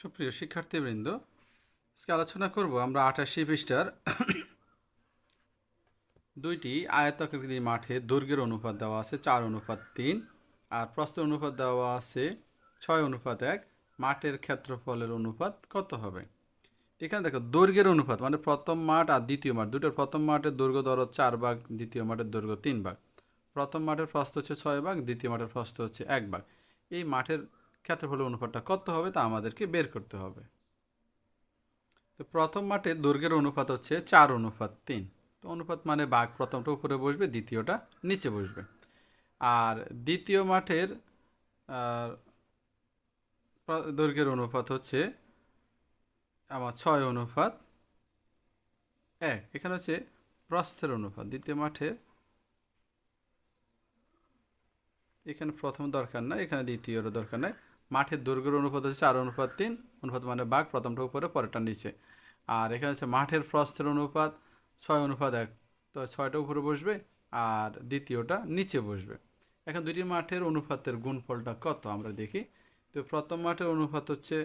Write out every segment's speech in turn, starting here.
সুপ্রিয় শিক্ষার্থীবৃন্দ, আজকে আলোচনা করব আমরা আঠাশি পৃষ্ঠার দুইটি আয়তাকৃতি মাঠে দৈর্ঘ্যের অনুপাত দেওয়া আছে, চার অনুপাত তিন, আর প্রস্থের অনুপাত দেওয়া আছে ছয় অনুপাত এক। মাঠের ক্ষেত্রফলের অনুপাত কত হবে? এখানে দেখো দৈর্ঘ্যের অনুপাত মানে প্রথম মাঠ আর দ্বিতীয় মাঠ। দুটোর প্রথম মাঠের দৈর্ঘ্য ধরো চার ভাগ, দ্বিতীয় মাঠের দৈর্ঘ্য তিন ভাগ। প্রথম মাঠের প্রস্থ হচ্ছে ছয় ভাগ, দ্বিতীয় মাঠের প্রস্থ হচ্ছে এক ভাগ। এই মাঠের ক্ষেত্রফলের অনুপাতটা কত হবে তা আমাদেরকে বের করতে হবে। তো প্রথম মাঠে দৈর্ঘ্যের অনুপাত হচ্ছে চার অনুপাত তিন। তো অনুপাত মানে বাঘ প্রথমটা উপরে বসবে, দ্বিতীয়টা নিচে বসবে। আর দ্বিতীয় মাঠের দৈর্ঘ্যের অনুপাত হচ্ছে আমার ছয় অনুপাত এক। এখানে হচ্ছে প্রস্থের অনুপাত, দ্বিতীয় মাঠের এখানে প্রথম দরকার নাই, এখানে দ্বিতীয়র দরকার নাই। মাঠের দৈর্ঘ্যের অনুপাত হচ্ছে চার অনুপাত তিন, অনুপাত মানে বাঘ, প্রথমটা উপরে, পরেরটা নিচে। আর এখানে হচ্ছে মাঠের প্রস্থের অনুপাত ছয়, অনুপাত এক। তো ছয়টা উপরে বসবে আর দ্বিতীয়টা নিচে বসবে। এখন দুটি মাঠের অনুপাতের গুণফলটা কত আমরা দেখি? তো প্রথম মাঠের অনুপাত হচ্ছে,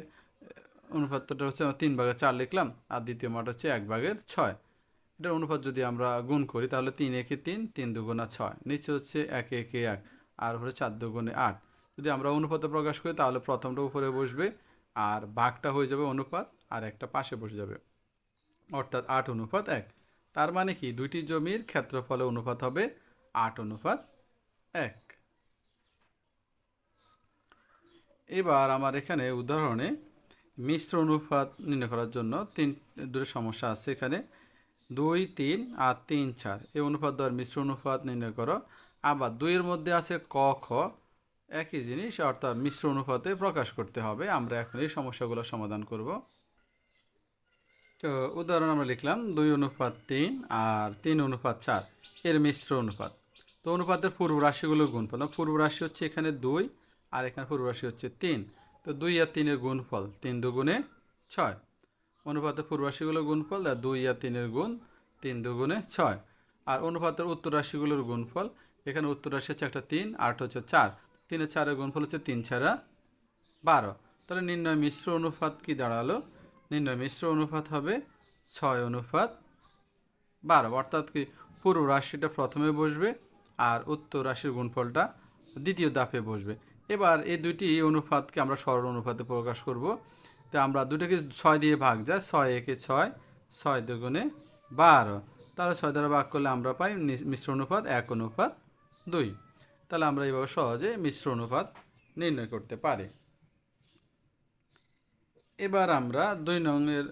অনুপাতটা হচ্ছে তিন ভাগের চার লিখলাম, আর দ্বিতীয় মাঠ হচ্ছে এক ভাগের ছয়। এটার অনুপাত যদি আমরা গুণ করি, তাহলে তিন একে তিন তিন দুগুণা ছয়। নিচে হচ্ছে এক একে এক, আর হলো চার দুগুণে আট। যদি আমরা অনুপাতে প্রকাশ করি, তাহলে প্রথমটা উপরে বসবে আর ভাগটা হয়ে যাবে অনুপাত আর একটা পাশে বসে যাবে। অর্থাৎ আট অনুপাত এক। তার মানে কি? দুইটি জমির ক্ষেত্রফলে অনুপাত হবে আট অনুপাত এক। এবার আমার এখানে উদাহরণে মিশ্র অনুপাত নির্ণয় করার জন্য তিন দুটো সমস্যা আছে এখানে। দুই, তিন আর তিন, চার। এই অনুপাত দ্বয়ের মিশ্র অনুপাত নির্ণয় করো। আবার দুইয়ের মধ্যে আছে ক, খ। একই জিনিস, অর্থাৎ মিশ্র অনুপাতে প্রকাশ করতে হবে। আমরা এখন এই সমস্যাগুলো সমাধান করব। তো উদাহরণ আমরা লিখলাম, দুই অনুপাত তিন আর তিন অনুপাত চার। এর মিশ্র অনুপাত। তো অনুপাতের পূর্ব রাশিগুলোর গুণফল। পূর্ব রাশি হচ্ছে এখানে দুই আর এখানে পূর্ব রাশি হচ্ছে তিন। তো দুই আর তিনের গুণফল তিন দুগুণে ছয়। অনুপাতের পূর্ব রাশিগুলোর গুণফল, আর দুই আর তিনের গুণ তিন দুগুণে ছয়। আর অনুপাতের উত্তর রাশিগুলোর গুণফল, এখানে উত্তর রাশি হচ্ছে একটা তিন, আট হচ্ছে চার। তিনের চারের গুণফল হচ্ছে তিন ছাড়া বারো। তাহলে নির্ণয় মিশ্র অনুপাত কি দাঁড়াল? নির্ণয় মিশ্র অনুপাত হবে ছয় অনুপাত বারো। অর্থাৎ কি পূর্ব রাশিটা প্রথমে বসবে আর উত্তর রাশির গুণফলটা দ্বিতীয় দাপে বসবে। এবার এই দুইটি অনুপাতকে আমরা সরল অনুপাতে প্রকাশ করব। তো আমরা দুটোকে ছয় দিয়ে ভাগ যায় ছয় একে ছয় ছয় দুগুণে বারো। তাহলে ছয় দ্বারা ভাগ করলে আমরা পাই মিশ্র অনুপাত এক অনুপাত দুই। তাহলে আমরা এইভাবে সহজে মিশ্র অনুপাত নির্ণয় করতে পারি। এবার আমরা দুই নঙের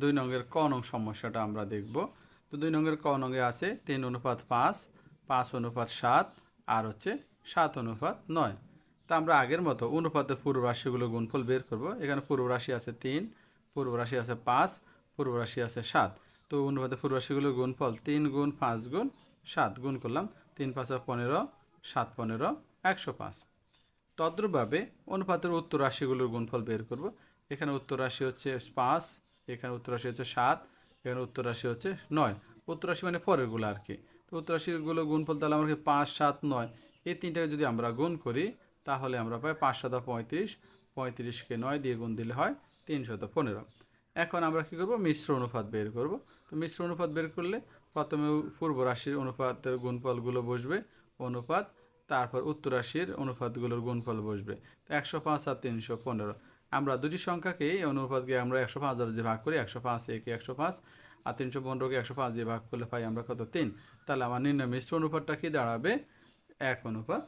দুই নঙের ক নং সমস্যাটা আমরা দেখব। তো দুই নঙের ক নঙে আছে তিন অনুপাত পাঁচ পাঁচ অনুপাত সাত, আর হচ্ছে সাত অনুপাত নয়। তা আমরা আগের মতো অনুপাতের পূর্ব রাশিগুলো গুণফল বের করব। এখানে পূর্ব রাশি আছে তিন পূর্ব রাশি আছে পাঁচ পূর্ব রাশি আছে সাত। তো অনুপাতের পূর্ব রাশিগুলোর গুণফল তিন গুণ পাঁচ গুণ সাত গুণ করলাম, তিন পাঁচা পনেরো সাত পনেরো, একশো পাঁচ। তদ্রূপভাবে অনুপাতের উত্তর রাশিগুলোর গুণফল বের করব। এখানে উত্তর রাশি হচ্ছে পাঁচ, এখানে উত্তর রাশি হচ্ছে সাত, এখানে উত্তর রাশি হচ্ছে নয়। উত্তর রাশি মানে পরেরগুলো আর কি। তো উত্তর রাশিগুলো গুণফল তাহলে আমাকে পাঁচ, সাত, নয়, এই তিনটাকে যদি আমরা গুণ করি, তাহলে আমরা পাই পাঁচ শত পঁয়ত্রিশ, পঁয়ত্রিশকে নয় দিয়ে গুণ দিলে হয় তিনশত পনেরো। এখন আমরা কী করব? মিশ্র অনুপাত বের করব। তো মিশ্র অনুপাত বের করলে প্রথমে পূর্ব রাশির অনুপাতের গুণফলগুলো বসবে। অনুপাত তারপর উত্তর রাশির অনুপাতগুলোর গুণফল বসবে। তো একশো পাঁচ আর তিনশো পনেরো। আমরা দুটি সংখ্যাকে এই অনুপাতকে আমরা একশো পাঁচ দ্বারা যে ভাগ করি, একশো পাঁচ একে একশো পাঁচ আর তিনশো পনেরোকে একশো পাঁচ দিয়ে ভাগ করলে পাই আমরা কত? তিন। তাহলে আমার নির্ণয় মিশ্র অনুপাতটা কি দাঁড়াবে? এক অনুপাত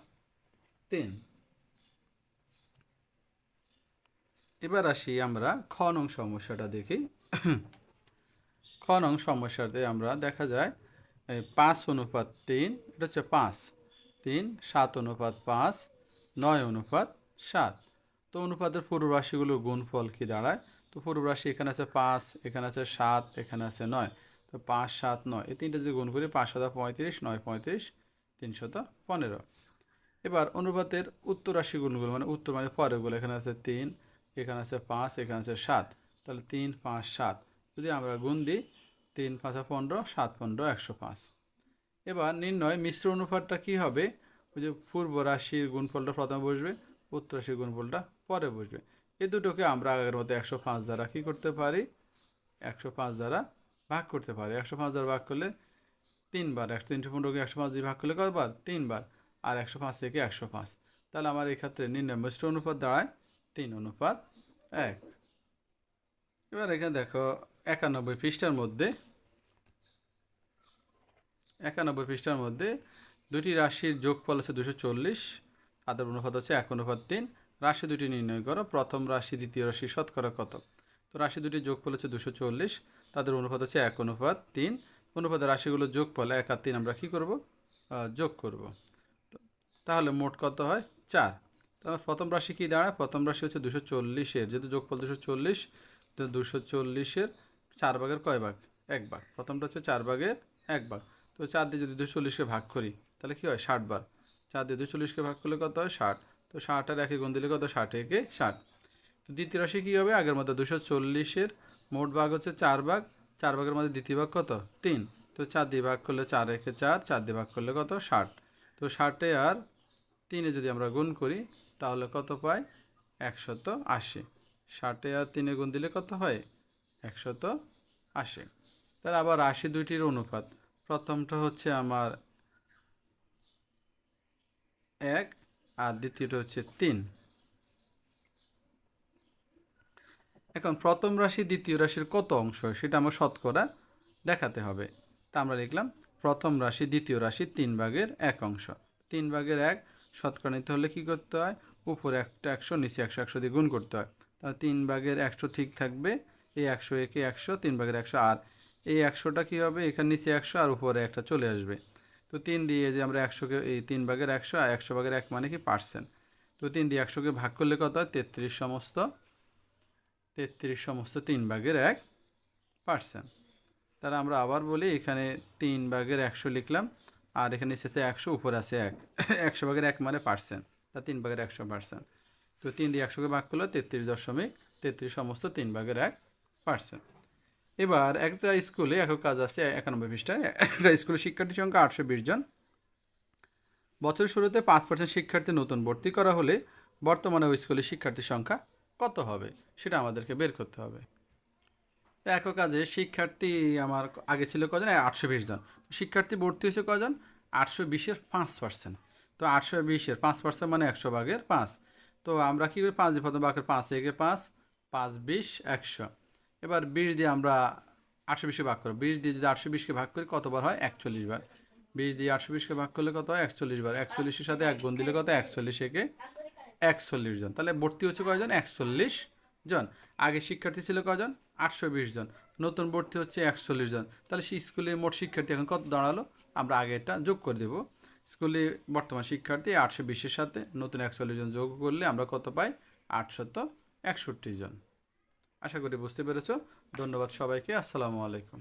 তিন। এবার আসি আমরা খ নং সমস্যাটা দেখি। খ নং সমস্যাতে আমরা দেখা যায় পাঁচ অনুপাত তিন, এটা হচ্ছে পাঁচ। তিন, সাত অনুপাত পাঁচ, নয় অনুপাত সাত। তো অনুপাতের পূর্ব রাশিগুলোর গুণফল কি দাঁড়ায়? তো পূর্ব রাশি এখানে আছে পাঁচ, এখানে আছে সাত, এখানে আছে নয়। তো পাঁচ, সাত, নয়, এই তিনটা যদি গুণ করি, পাঁচ শত পঁয়ত্রিশ, নয় পঁয়ত্রিশ তিনশত পনেরো। এবার অনুপাতের উত্তর রাশি গুণগুলো মানে উত্তর মানে পরেরগুলো, এখানে আছে তিন, এখানে আছে পাঁচ, এখানে আছে সাত। তাহলে তিন, পাঁচ, সাত। যদি আমরা গুণ দিই, তিন, পাঁচা, পনেরো, সাত, পনেরো, একশো পাঁচ। এবার নির্ণয় মিশ্র অনুপাতটা কি হবে? ওই যে পূর্ব রাশির গুণফলটা প্রথমে বসবে, উত্তর রাশির গুণফলটা পরে বসবে। এ দুটোকে আমরা আগের মতো একশো পাঁচ দ্বারা কী করতে পারি? একশো পাঁচ দ্বারা ভাগ করতে পারি। একশো পাঁচ দ্বারা ভাগ করলে তিনবার, একশো তিনশো পনেরোকে একশো পাঁচ দিয়ে ভাগ করলে কতবার? তিনবার। আর একশো পাঁচ থেকে একশো পাঁচ। তাহলে আমার এই ক্ষেত্রে নির্ণয় মিশ্র অনুপাত দাঁড়ায় তিন অনুপাত এক। এবার এখানে দেখো একানব্বই পৃষ্ঠার মধ্যে একানব্বই পৃষ্ঠার মধ্যে দুটি রাশির যোগফল আছে দুশো চল্লিশ তাদের অনুপাত হচ্ছে এক অনুপাত তিন। রাশি দুটি নির্ণয় করো, প্রথম রাশি, দ্বিতীয় রাশি, শতকরা কত? তো রাশি দুটি যোগফল হচ্ছে দুশো চল্লিশ, তাদের অনুপাত হচ্ছে এক অনুপাত তিন। অনুপাতের রাশিগুলো যোগফল এক আর তিন আমরা কী করব? যোগ করব। তাহলে মোট কত হয়? চার। তাহলে প্রথম রাশি কী দাঁড়ায়? প্রথম রাশি হচ্ছে দুশো চল্লিশের, যেহেতু যোগফল দুশো চল্লিশ, তো দুশো চল্লিশের চার ভাগের কয় ভাগ? এক ভাগ। প্রথমটা হচ্ছে চার ভাগের এক ভাগ। তো চার দিয়ে যদি দুশো চল্লিশকে ভাগ করি, তাহলে কী হয়? ষাট বার। চার দিয়ে দুশো চল্লিশকে ভাগ করলে কত হয়? ষাট। তো ষাট আর একে গুণ দিলে কত? ষাট একে ষাট। তো দ্বিতীয় রাশি কী হবে? আগের মতো দুশো চল্লিশের মোট ভাগ হচ্ছে চার ভাগ। চার ভাগের মধ্যে দ্বিতীয় ভাগ কত? তিন। তো চার দিয়ে ভাগ করলে চার একে চার চার দিয়ে ভাগ করলে কত? ষাট। তো ষাটে আর তিনে যদি আমরা গুণ করি, তাহলে কত পাই? একশত আশি। ষাটে আর তিনে গুণ দিলে কত হয়? একশত আশি। তাহলে আবার রাশি দুইটির অনুপাত। প্রথমটা হচ্ছে আমার এক আর দ্বিতীয়টা হচ্ছে তিন। এখন প্রথম রাশি, দ্বিতীয় রাশির কত অংশ? সেটা আমার শতকরা দেখাতে হবে। তা আমরা লিখলাম, প্রথম রাশি, দ্বিতীয় রাশি তিন ভাগের এক অংশ। তিন ভাগের এক শতকরা নিতে হলে কী করতে হয়? উপরে একটা একশো, নিচে একশো একশো দিয়ে গুণ করতে হয়। তাহলে তিন ভাগের একশো ঠিক থাকবে। এই একশো একে একশো, তিন ভাগের একশো আর এই একশোটা কী হবে? এখানে নিচে একশো আর উপরে একটা চলে আসবে। তো তিন দিয়ে যে আমরা একশোকে, এই তিন ভাগের একশো আর একশো ভাগের এক মানে কি পার্সেন্ট? তো তিন দিয়ে একশোকে ভাগ করলে কত হয়? তেত্রিশ সমস্ত তেত্রিশ সমস্ত তিন ভাগের এক পার্সেন্ট। তাহলে আমরা আবার বলি এখানে তিন ভাগের একশো লিখলাম, আর এখানে এসেছে একশো, উপরে আছে এক। একশো ভাগের এক মানে পার্সেন্ট। তা তিন ভাগের একশো পার্সেন্ট। তো তিন দিয়ে একশোকে ভাগ করলে তেত্রিশ দশমিক তেত্রিশ সমস্ত তিন ভাগের এক পার্সেন্ট। এবার একটা স্কুলে একক কাজ আছে একানব্বই পৃষ্ঠায়। একটা স্কুলে শিক্ষার্থীর সংখ্যা আটশো বিশ জন। বছরের শুরুতে পাঁচ পার্সেন্ট শিক্ষার্থী নতুন ভর্তি করা হলে বর্তমানে ওই স্কুলে শিক্ষার্থীর সংখ্যা কত হবে? সেটা আমাদেরকে বের করতে হবে। তো একক কাজে শিক্ষার্থী আমার আগে ছিল কজন আটশো বিশ জন। শিক্ষার্থী ভর্তি হয়েছে কজন আটশো বিশের পাঁচ পার্সেন্ট তো আটশো বিশের পাঁচ পার্সেন্ট মানে একশো ভাগের পাঁচ। তো আমরা কী করি? পাঁচ প্রথম ভাগের পাঁচ একে পাঁচ পাঁচ বিশ, একশো। এবার বিশ দিয়ে আমরা আটশো বিশকে ভাগ করব। বিশ দিয়ে যদি আটশো বিশকে ভাগ করি, কতবার হয়? একচল্লিশ বার বিশ দিয়ে আটশো বিশকে ভাগ করলে কত? হয় একচল্লিশ বার একচল্লিশের সাথে এক গুণ দিলে কত? একচল্লিশ একে একচল্লিশ জন তাহলে ভর্তি হচ্ছে কয়জন? একচল্লিশ জন আগে শিক্ষার্থী ছিল কজন আটশো বিশ জন নতুন ভর্তি হচ্ছে একচল্লিশ জন তাহলে স্কুলে মোট শিক্ষার্থী এখন কত দাঁড়াল? আমরা আগে এটা যোগ করে দেব। স্কুলে বর্তমান শিক্ষার্থী আটশো বিশের সাথে, নতুন একচল্লিশ জন যোগ করলে আমরা কত পাই? আটশত একষট্টি জন আশা করি বুঝতে পেরেছ। ধন্যবাদ সবাইকে। আসসালামু আলাইকুম।